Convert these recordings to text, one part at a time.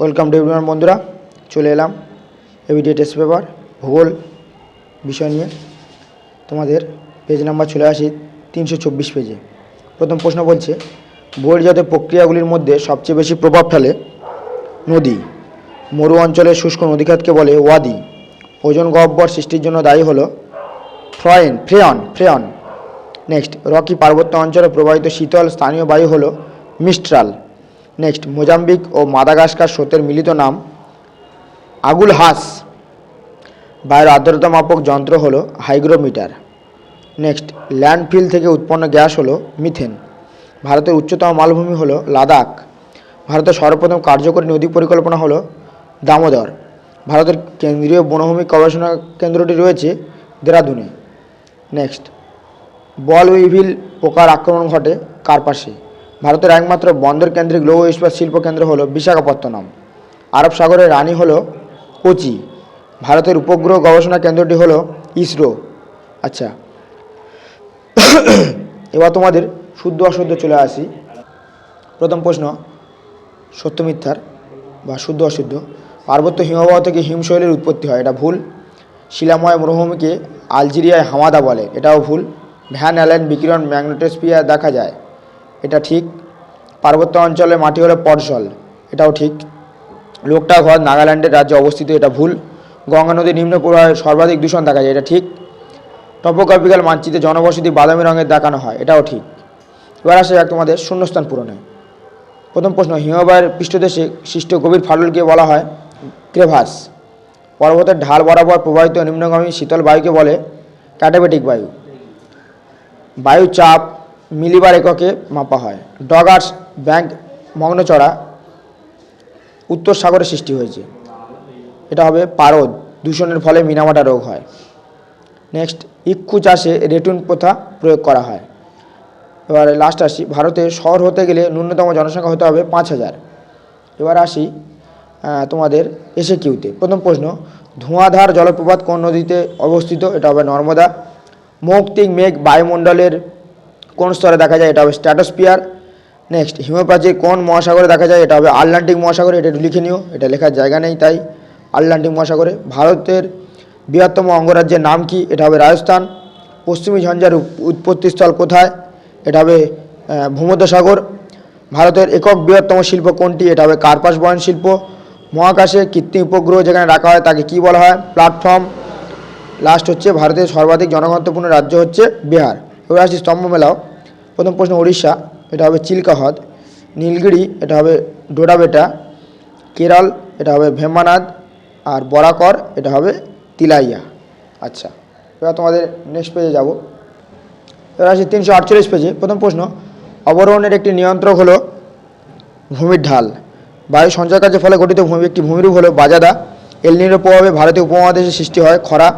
Welcome to বন্ধুরা। চলে এলাম এবিডি টেস্ট পেপার ভূগোল বিষয় নিয়ে। তোমাদের পেজ নাম্বার চলে আসি তিনশো চব্বিশ পেজে প্রথম প্রশ্ন বলছে, বহির্জাত প্রক্রিয়াগুলির মধ্যে সবচেয়ে বেশি প্রভাব ফেলে নদী। মরু অঞ্চলের শুষ্ক নদীখাতকে বলে ওয়াদি। ওজন গহ্বর সৃষ্টির জন্য দায়ী হলো freon, freon freon. Next Rocky পার্বত্য অঞ্চলে প্রবাহিত শীতল স্থানীয় বায়ু হলো মিস্ট্রাল নেক্সট, মোজাম্বিক ও মাদাগাস্কার স্রোতের মিলিত নাম আগুল হাস। বায়ুর আর্দ্রতা মাপক যন্ত্র হলো হাইগ্রোমিটার। নেক্সট ল্যান্ডফিল থেকে উৎপন্ন গ্যাস হলো মিথেন। ভারতের উচ্চতম মালভূমি হলো লাদাখ। ভারতের সর্বপ্রথম কার্যকরী নদী পরিকল্পনা হলো দামোদর। ভারতের কেন্দ্রীয় বনভূমি গবেষণা কেন্দ্রটি রয়েছে দেরাদুনে। নেক্সট, বল উইভিল পোকার আক্রমণ ঘটে কার পাশে ভারতের একমাত্র বন্দর কেন্দ্রিক লৌহ ইস্পাত শিল্প কেন্দ্র হলো বিশাখাপত্তনম। আরব সাগরের রানী হলো কোচি। ভারতের উপগ্রহ গবেষণা কেন্দ্রটি হলো ইসরো। আচ্ছা। এবার তোমাদের শুদ্ধ অশুদ্ধ চলে আসি। প্রথম প্রশ্ন সত্য মিথ্যার বা শুদ্ধ অশুদ্ধ। পার্বত্য হিমবাহ থেকে হিমশৈলের উৎপত্তি হয়, এটা ভুল। শিলাময় মরুভূমিকে আলজেরিয়ায় হামাদা বলে, এটাও ভুল। ভ্যান অ্যালেন বিকিরণ ম্যাগনেটোস্পিয়ার দেখা যায়। এটা ঠিক। পার্বত্য অঞ্চলে মাটি হলো পটসল এটাও ঠিক। লোকটা ঘর নাগাল্যান্ডের রাজ্যে অবস্থিত, এটা ভুল। গঙ্গা নদীর নিম্ন প্রবাহে সর্বাধিক দূষণ দেখা যায়, এটা ঠিক। টপোগ্রাফিক্যাল মানচিত্রে জনবসতি বাদামি রঙের দেখানো হয়, এটাও ঠিক। এবার আসে যাক তোমাদের শূন্যস্থান পূরণে। প্রথম প্রশ্ন, হিমবাহের পৃষ্ঠদেশে সৃষ্ট গভীর ফাটলকে বলা হয় ক্রেভাস। পর্বতের ঢাল বরাবর প্রবাহিত নিম্নগামী শীতল বায়ুকে বলে ক্যাটাবেটিক বায়ু। বায়ু চাপ মিলিবার এককে মাপা হয়। ডগার্স ব্যাংক মগ্নচড়া উত্তর সাগরে সৃষ্টি হয়েছে। এটা হবে পারদ দূষণের ফলে মিনামাটা রোগ হয়। নেক্সট ইক্ষু চাষে রেটুন প্রথা প্রয়োগ করা হয়। এবারে লাস্ট আসি। ভারতে শহর হতে গেলে ন্যূনতম জনসংখ্যা হতে হবে পাঁচ হাজার। এবার আসি তোমাদের এসে কিউতে প্রথম প্রশ্ন, ধোঁয়াধার জলপ্রপাত কোন নদীতে অবস্থিত? এটা হবে নর্মদা। মৌক্তিক মেঘ বায়ুমণ্ডলের কোন স্তরে দেখা যায় এটা হবে স্ট্র্যাটোস্পিয়ার নেক্সট হিমপ্রাচীর কোন মহাসাগরে দেখা যায় এটা হবে আটলান্টিক মহাসাগরে, এটা একটু লিখে নিও, এটা লেখার জায়গা নেই তাই। আটলান্টিক মহাসাগরে, ভারতের বৃহত্তম অঙ্গরাজ্যের নাম কি? এটা হবে রাজস্থান। পশ্চিমী ঝঞ্ঝার উৎ- উৎপত্তিস্থল কোথায়? এটা হবে ভূমধ্যসাগর। ভারতের একক বৃহত্তম শিল্প কোনটি? এটা হবে কার্পাস বয়ন শিল্প। মহাকাশে কৃত্রিম উপগ্রহ যেখানে রাখা হয় তাকে কি বলা হয়? প্ল্যাটফর্ম। লাস্ট হচ্ছে, ভারতের সর্বাধিক জনঘনত্বপূর্ণ রাজ্য হচ্ছে বিহার। এবার আসছি স্তম্ভ মেলাও। প্রথম প্রশ্ন উড়িষ্যা এটা হবে চিল্কা হ্রদ নীলগিরি, এটা হবে ডোডাবেটা। কেরল, এটা হবে ভেম্বানাদ। আর বরাকর, এটা হবে তিলাইয়া। আচ্ছা এবার তোমাদের নেক্সট পেজে যাব। এবার আসি তিনশো আটচল্লিশ পেজে প্রথম প্রশ্ন, অবরোহণের একটি নিয়ন্ত্রক হলো ভূমির ঢাল। বায়ু সঞ্চয় কাজের ফলে গঠিত ভূমি একটি ভূমিরূপ হলো বাজাদা। এলনিনোর প্রভাবে ভারতীয় উপমহাদেশে সৃষ্টি হয় খরা।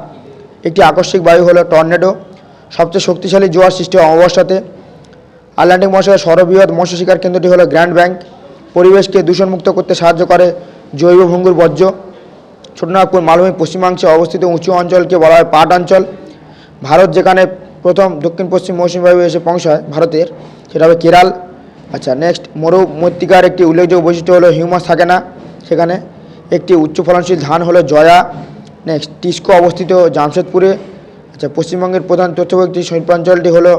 একটি আকস্মিক বায়ু হলো টর্নেডো। সবচেয়ে শক্তিশালী জোয়ার সৃষ্টি হয় অমাবস্যাতে। আটলান্টিক মহাসাগরের সর্ববৃহৎ মৎস্য শিকার কেন্দ্রটি হলো গ্র্যান্ড ব্যাংক। পরিবেশকে দূষণমুক্ত করতে সাহায্য করে জৈব ভঙ্গুর বর্জ্য। ছোটনাগপুর মালভূমি পশ্চিমাংশে অবস্থিত উঁচু অঞ্চলকে বলা হয় পাট অঞ্চল। ভারত যেখানে প্রথম দক্ষিণ পশ্চিম মৌসুমী বায়ু এসে পৌঁছায় ভারতের, সেটা হবে কেরাল। আচ্ছা নেক্সট মরুমৃত্তিকার একটি উল্লেখযোগ্য বৈশিষ্ট্য হলো হিউমাস থাকে না। সেখানে একটি উচ্চ ফলনশীল ধান হলো জয়া। নেক্সট টিস্কো অবস্থিত জামশেদপুরে। আচ্ছা পশ্চিমবঙ্গের প্রধান তথ্যভুক্তি শিল্পাঞ্চলটি হলো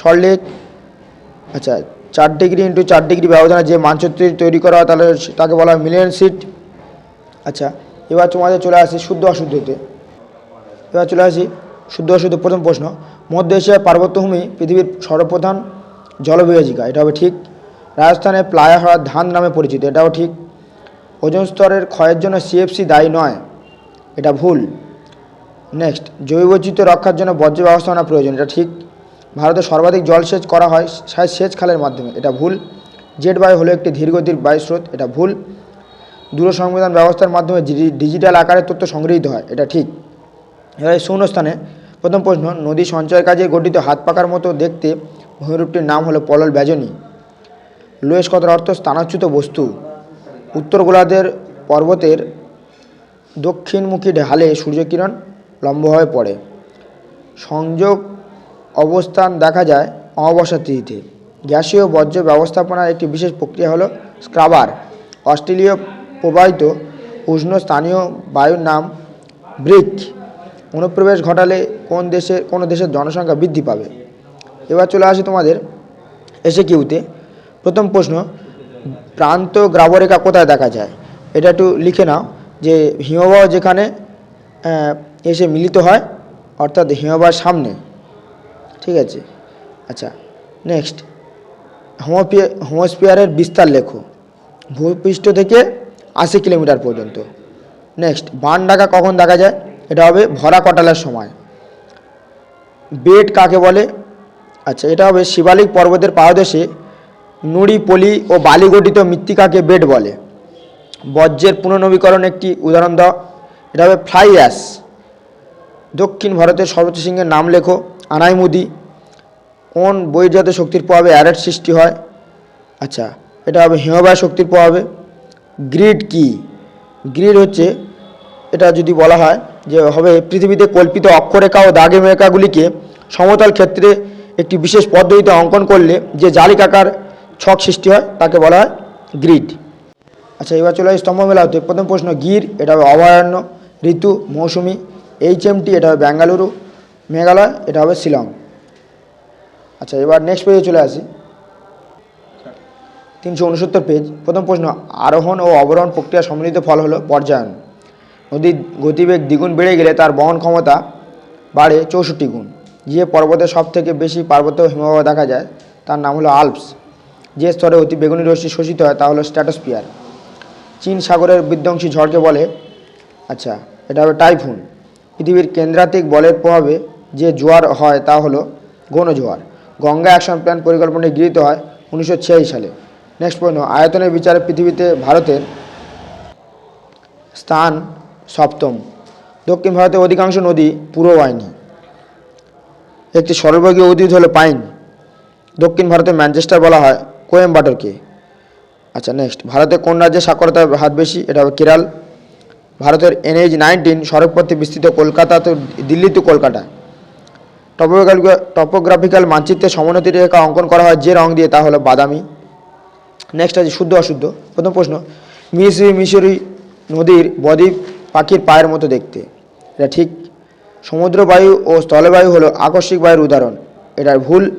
সল্টলেক আচ্ছা চার ডিগ্রি ইন্টু চার ডিগ্রি ব্যবধানে যে মানচিত্রটি তৈরি করা হয়, তাহলে তাকে বলা হয় মিলিয়ন সিট। আচ্ছা এবার তোমাদের চলে আসি শুদ্ধ অশুদ্ধতে। এবার চলে আসি শুদ্ধ অশুদ্ধ প্রথম প্রশ্ন। মধ্য এশিয়ার পার্বত্যভূমি পৃথিবীর সর্বপ্রধান জলবিভাজিকা, এটা হবে ঠিক। রাজস্থানে প্লায়া হওয়া ধান নামে পরিচিত, এটাও ঠিক। ওজন স্তরের ক্ষয়ের জন্য সিএফসি দায়ী নয়, এটা ভুল। নেক্সট জৈববৈচিত্র্য রক্ষার জন্য বর্জ্য ব্যবস্থাপনা প্রয়োজন, এটা ঠিক। ভারতে সর্বাধিক জলসেচ করা হয় সেচ খালের মাধ্যমে। এটা ভুল। জেট বায়ু হলো একটি ধীরগতির বায়ুস্রোত এটা ভুল। দূরসংবেদন ব্যবস্থার মাধ্যমে ডিজিটাল আকারে তথ্য সংগৃহীত হয়। এটা ঠিক। এবারে শূন্যস্থানে প্রথম প্রশ্ন, নদী সঞ্চয় কাজে গঠিত হাত পাকার মতো দেখতে ভূমিরূপটির নাম হলো পলল ব্যজনী। লোয়েস কথার অর্থ স্থানাচ্যুত বস্তু। উত্তর গোলার্ধের পর্বতের দক্ষিণমুখী ঢালে সূর্যকিরণ লম্বভাবে পড়ে। সংযোগ অবস্থান দেখা যায় অমাবস্যা তিথিতে। গ্যাসীয় বর্জ্য ব্যবস্থাপনার একটি বিশেষ প্রক্রিয়া হলো স্ক্রাবার। অস্ট্রেলীয় প্রবাহিত উষ্ণ স্থানীয় বায়ুর নাম ব্রিক। অনুপ্রবেশ ঘটালে কোন দেশে, কোনো দেশের জনসংখ্যা বৃদ্ধি পাবে? এবার চলে আসি তোমাদের এসে কিউতে প্রথম প্রশ্ন, প্রান্ত গ্রাবরেখা কোথায় দেখা যায়? এটা একটু লিখে নাও যে হিমবাহ যেখানে এসে মিলিত হয়, অর্থাৎ হিমবাহের সামনে। ঠিক আছে? আচ্ছা নেক্সট হোমোপিয়া হোমোস্পিয়ারের বিস্তার লেখো। ভূপৃষ্ঠ থেকে আশি কিলোমিটার পর্যন্ত। নেক্সট বান ডাকা কখন দেখা যায়? এটা হবে ভরা কটালের সময়। বেড কাকে বলে? আচ্ছা এটা হবে শিবালিক পর্বতের পাদদেশে নুড়ি পলি ও বালি গঠিত মৃত্তিকাকে বেড বলে। বজ্রের পুনর্নবীকরণ একটি উদাহরণ দাও। এটা হবে ফ্লাই অ্যাশ দক্ষিণ ভারতের সর্বোচ্চ সিংহের নাম লেখো। আনাইমুদি কোন বহির্জাত শক্তির প্রভাবে অ্যারেট সৃষ্টি হয়? আচ্ছা এটা হবে হিমবাহ শক্তির প্রভাবে। গ্রিড কি? গ্রিড হচ্ছে, এটা যদি বলা হয়, যে হবে পৃথিবীতে কল্পিত অক্ষরেখা ও দাগে মেরেখাগুলিকে সমতল ক্ষেত্রে একটি বিশেষ পদ্ধতিতে অঙ্কন করলে যে জালিকাকার ছক সৃষ্টি হয়, তাকে বলা হয় গ্রিড। আচ্ছা এবার চলে স্তম্ভ মেলা হতে প্রথম প্রশ্ন, গির, এটা হবে অভয়ারণ্য, ঋতু, মৌসুমি, এইচ এমটি এটা হবে বেঙ্গালুরু মেঘালয়, এটা হবে শিলং। আচ্ছা এবার নেক্সট পেজে চলে আসি। তিনশো উনসত্তর পেজ প্রথম প্রশ্ন, আরোহণ ও অবরোহণ প্রক্রিয়া সম্মিলিত ফল হলো পর্যায়ন। নদীর গতিবেগ দ্বিগুণ বেড়ে গেলে তার বহন ক্ষমতা বাড়ে চৌষট্টি গুণ। যে পর্বতে সব থেকে বেশি পার্বত্য হিমবাহ দেখা যায়, তার নাম হলো আলপস। যে স্তরে অতি বেগুনি রশ্মি শোষিত হয়, তা হলো স্ট্র্যাটোস্পিয়ার চীন সাগরের বিধ্বংসী ঝড়কে বলে আচ্ছা এটা হবে টাইফুন। পৃথিবীর কেন্দ্রাতিক বলের প্রভাবে যে জোয়ার হয় তা হলো গৌণ জোয়ার। গঙ্গা অ্যাকশন প্ল্যান পরিকল্পনায় গৃহীত হয় উনিশশো ছিয়াশি সালে। নেক্সট প্রশ্ন, আয়তনের বিচারে পৃথিবীতে ভারতের স্থান সপ্তম। দক্ষিণ ভারতের অধিকাংশ নদী পূর্ববাহিনী একটি সর্ববর্গীয় উদ্ভিদ হলো পাইন। দক্ষিণ ভারতের ম্যানচেস্টার বলা হয় কোয়েম্বাটোরকে। আচ্ছা নেক্সট, ভারতের কোন রাজ্যে সাক্ষরতার হাত বেশি? এটা হবে কেরাল। ভারতের এনএইচ নাইনটিন সড়কপথে বিস্তৃত Kolkata to Delhi to Kolkata topographical topographical মানচিত্রে সমোন্নতি রেখা অঙ্কন করা হয় যে রং দিয়ে, তা হলো বাদামি। নেক্সট আছে শুদ্ধ অশুদ্ধ। প্রথম প্রশ্ন মিশরি মিশরি নদীর বদ্বীপ পাখির পায়ের মতো দেখতে। এটা ঠিক। সমুদ্র বায়ু ও স্থলবায়ু হলো আকস্মিক বায়ুর উদাহরণ। এটার ভুল।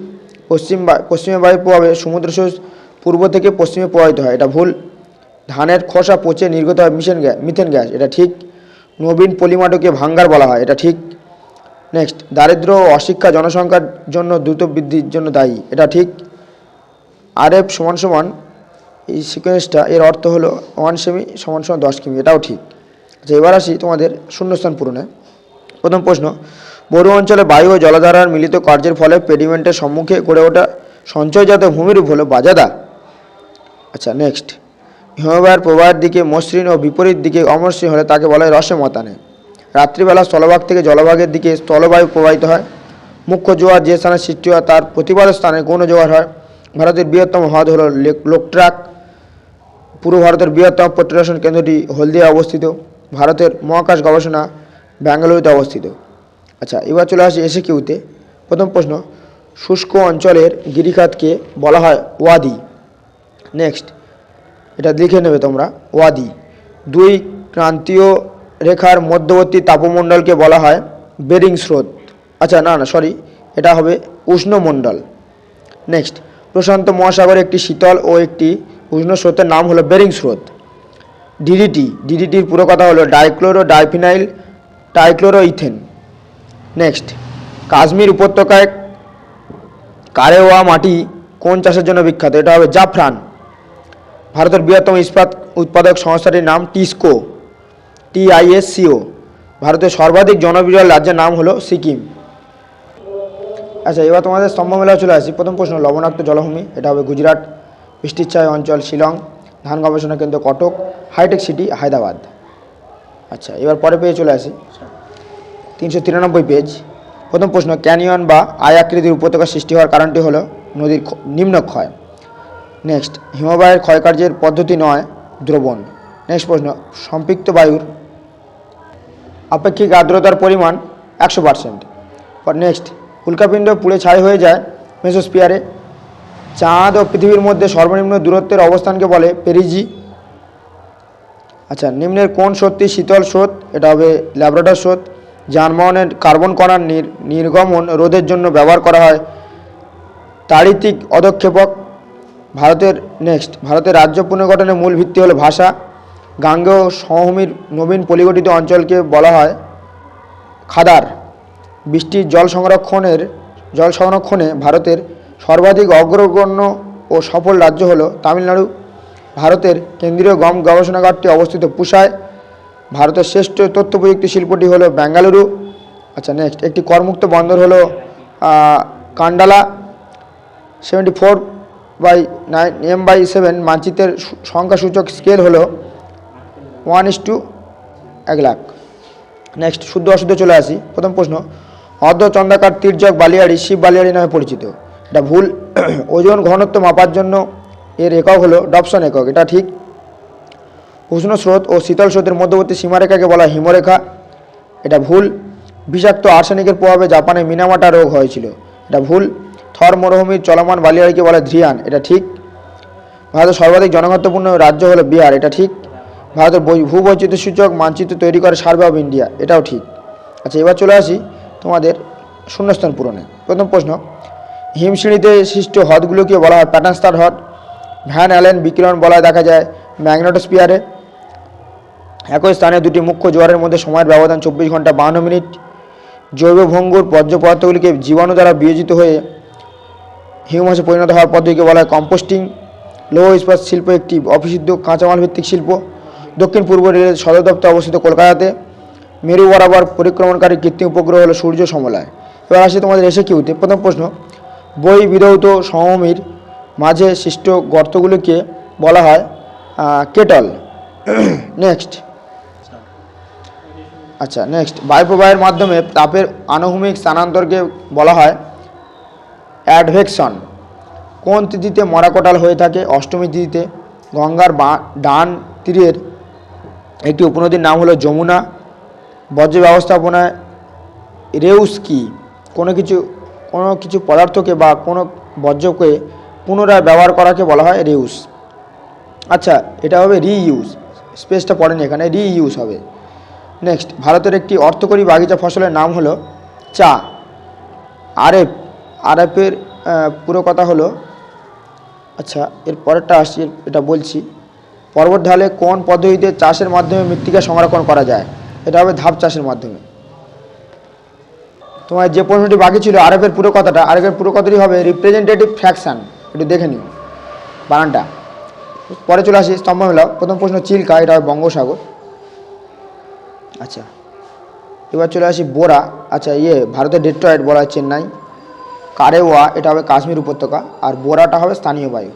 পশ্চিম পশ্চিমে বায়ুর প্রভাবে সমুদ্র পূর্ব থেকে পশ্চিমে প্রবাহিত হয়। এটা ভুল। ধানের খোসা পচে নির্গত হয় মিশেন গ্যাস মিথেন গ্যাস। এটা ঠিক। নবীন পলিমাটোকে ভাঙ্গার বলা হয়। এটা ঠিক। নেক্সট দারিদ্র ও অশিক্ষা জনসংখ্যার জন্য দ্রুত বৃদ্ধির জন্য দায়ী। এটা ঠিক? আর এফ সমান সমান এই সিকোয়েন্সটা এর অর্থ হলো ওয়ান সেমি সমান সমান দশ কিমি। এটাও ঠিক। আচ্ছা এবার আসি তোমাদের শূন্যস্থান পূরণে। প্রথম প্রশ্ন বড়ু অঞ্চলে বায়ু ও জলধারার মিলিত কার্যের ফলে পেডিমেন্টের সম্মুখে গড়ে ওঠা সঞ্চয়জাত ভূমিরূপ হলো বাজাদা। আচ্ছা নেক্সট হিমবাহের প্রবাহের দিকে মসৃণ ও বিপরীত দিকে অমসৃণ হলে তাকে বলা হয় রসে মতানে। রাত্রিবেলা স্থলভাগ থেকে জলভাগের দিকে স্থলবায়ু প্রবাহিত হয়। মুখ্য জোয়ার যে স্থানে সৃষ্টি হয়, তার প্রতিবাদ স্থানে গৌণ জোয়ার হয়। ভারতের বৃহত্তম হ্রদ হল লেক লোকট্রাক। পূর্ব ভারতের বৃহত্তম পর্যটন কেন্দ্রটি হলদিয়া অবস্থিত। ভারতের মহাকাশ গবেষণা ব্যাঙ্গালুরুতে অবস্থিত। আচ্ছা এবার চলে আসি এসে কিউতে প্রথম প্রশ্ন, শুষ্ক অঞ্চলের গিরিখাতকে বলা হয় ওয়াদি। নেক্সট, এটা লিখে নেবে তোমরা, ওয়াদি। দুই ক্রান্তীয় রেখার মধ্যবর্তী তাপমণ্ডলকে বলা হয় বেরিং স্রোত। আচ্ছা না না সরি এটা হবে উষ্ণমণ্ডল নেক্সট প্রশান্ত মহাসাগরে একটি শীতল ও একটি উষ্ণ স্রোতের নাম হলো বেরিং স্রোত। ডিডিটি ডিডিটির পুরো কথা হলো dichloro diphenyl trichloro ethane next Kashmir উপত্যকায় কারেওয়া মাটি কোন চাষের জন্য বিখ্যাত? এটা হবে জাফরান। ভারতের বৃহত্তম ইস্পাত উৎপাদক সংস্থাটির নাম টিসকো। টিআইএসসিও, ভারতের সর্বাধিক জনবিরল রাজ্যের নাম হলো সিকিম। আচ্ছা এবার তোমাদের স্তম্ভ মেলা চলে আসি। প্রথম প্রশ্ন, লবণাক্ত জলভূমি, এটা হবে গুজরাট বৃষ্টির ছায় অঞ্চল শিলং, ধান গবেষণা কেন্দ্র কটক, হাইটেক সিটি, হায়দ্রাবাদ। আচ্ছা এবার পরে পেয়ে চলে আসি। তিনশো তিরানব্বই পেজ। প্রথম প্রশ্ন, ক্যানিয়ন বা আয় আকৃতির উপত্যকা সৃষ্টি হওয়ার কারণটি হলো নদীর নিম্নক্ষয় নেক্সট, হিমবাহের ক্ষয়কার্যের পদ্ধতি নয়, দ্রবণ। নেক্সট প্রশ্ন, সম্পৃক্ত বায়ুর আপেক্ষিক আর্দ্রতার পরিমাণ একশো পার্সেন্ট নেক্সট উল্কাপিণ্ড পুড়ে ছাই হয়ে যায় মেসোস্পিয়ারে। চাঁদ ও পৃথিবীর মধ্যে সর্বনিম্ন দূরত্বের অবস্থানকে বলে পেরিজি। আচ্ছা নিম্নের কোন সত্যি শীতল স্রোত? এটা হবে ল্যাবরেটর স্রোত যানবাহনের কার্বন কণার নির- নির্গমন রোধের জন্য ব্যবহার করা হয়। তাড়িতিক অদক্ষেপক ভারতের নেক্সট ভারতের রাজ্য পুনর্গঠনের মূল ভিত্তি হলো ভাষা। গাঙ্গেয় সমভূমির নবীন পলিগঠিত অঞ্চলকে বলা হয় খাদার। বৃষ্টির জল সংরক্ষণের, জল সংরক্ষণে ভারতের সর্বাধিক অগ্রগণ্য ও সফল রাজ্য হলো তামিলনাড়ু। ভারতের কেন্দ্রীয় গম গবেষণাগারটি অবস্থিত পুসায়। ভারতের শ্রেষ্ঠ তথ্য প্রযুক্তি শিল্পটি হলো বেঙ্গালুরু। আচ্ছা নেক্সট একটি করমুক্ত বন্দর হলো Kandla. Seventy four by nine m by seven মানচিত্রের সংখ্যাসূচক স্কেল হলো ওয়ান ইস টু এক লাখ। নেক্সট শুদ্ধ অশুদ্ধ চলে আসি। প্রথম প্রশ্ন, অর্ধ চন্দ্রাকার তির্যক বালিয়াড়ি শিব বালিয়াড়ি নামে পরিচিত। এটা ভুল। ওজন ঘনত্ব মাপার জন্য এর একক হলো ডপসন একক। এটা ঠিক। উষ্ণ স্রোত ও শীতল স্রোতের মধ্যবর্তী সীমারেখাকে বলা হিমরেখা। এটা ভুল। বিষাক্ত আর্সেনিকের প্রভাবে জাপানে মিনামাটা রোগ হয়েছিল। এটা ভুল। থর মরুভূমির চলমান বালিয়াড়িকে বলা ধ্রিয়ান এটা ঠিক। ভারতের সর্বাধিক জনঘনত্বপূর্ণ রাজ্য হলো বিহার। এটা ঠিক। ভারতের বৈ ভূবৈচিত্র্য সূচক মানচিত্র তৈরি করে সার্ভে অফ ইন্ডিয়া এটাও ঠিক। আচ্ছা এবার চলে আসি তোমাদের শূন্যস্থান পূরণে। প্রথম প্রশ্ন হিমশিঁড়িতে সৃষ্ট হ্রদগুলোকে বলা হয় প্যাটার্ন স্টার হ্রদ। ভ্যান অ্যালেন বিকিরণ বলায় দেখা যায় ম্যাগনেটোস্পিয়ারে একই স্থানে দুটি মুখ্য জোয়ারের মধ্যে সময়ের ব্যবধান চব্বিশ ঘণ্টা বাহান্ন মিনিট। জৈব ভঙ্গুর বর্জ্য পদার্থগুলিকে জীবাণু দ্বারা বিয়োজিত হয়ে হিউমাসে পরিণত হওয়ার পদ্ধতিকে বলা হয় কম্পোস্টিং। লৌহ ইস্পাত শিল্প একটি অবিশুদ্ধ কাঁচামাল ভিত্তিক শিল্প। দক্ষিণ পূর্ব রেলের সদর দপ্তর অবস্থিত কলকাতাতে মেরু বরাবর পরিক্রমণকারী কৃত্রিম উপগ্রহ হলো সূর্য সমলায়। এবার আসে তোমাদের এসে কিউতে প্রথম প্রশ্ন, বই বিধৌত সমভূমির মাঝে সৃষ্ট গর্তগুলিকে বলা হয় কেটল। নেক্সট আচ্ছা নেক্সট বায়ুপ্রবাহের মাধ্যমে তাপের আনুভূমিক স্থানান্তরকে বলা হয় অ্যাডভেকশন। কোন তিথিতে মরাকোটাল হয়ে থাকে? অষ্টমী তিথিতে গঙ্গার বা, ডান তীরের একটি উপনদীর নাম হলো যমুনা। বর্জ্য ব্যবস্থাপনায় রেউস কি? কোনো কিছু কোনো কিছু পদার্থকে বা কোনো বর্জ্যকে পুনরায় ব্যবহার করাকে বলা হয় রেউস। আচ্ছা এটা হবে রিইউজ স্পেসটা পড়েনি এখানে রিইউজ হবে। নেক্সট, ভারতের একটি অর্থকরী বাগিচা ফসলের নাম হলো চা। আরএফ আরএফের পুরো কথা হলো আচ্ছা এর পরেরটা আসছি, এটা বলছি। পর্বত ঢালে কোন পদ্ধতিতে চাষের মাধ্যমে মৃত্তিকা সংরক্ষণ করা যায়? এটা হবে ধাপ চাষের মাধ্যমে। তোমার যে প্রশ্নটি বাকি ছিল আরএফের পুরো কথাটা আরএফের পুরো কথাটি হবে রিপ্রেজেন্টেটিভ ফ্র্যাকশন একটু দেখে নিও। বানানটা। পরে চলে আসি, স্তম্ভ মেলাও। প্রথম প্রশ্ন চিল্কা, এটা হবে বঙ্গোসাগর আচ্ছা। এবার চলে আসি বোরা। আচ্ছা ইয়ে ভারতের ডেট্রয়েড বলা হয় চেন্নাই। কারেওয়া, এটা হবে কাশ্মীর উপত্যকা। আর বোরাটা হবে স্থানীয় বায়ু।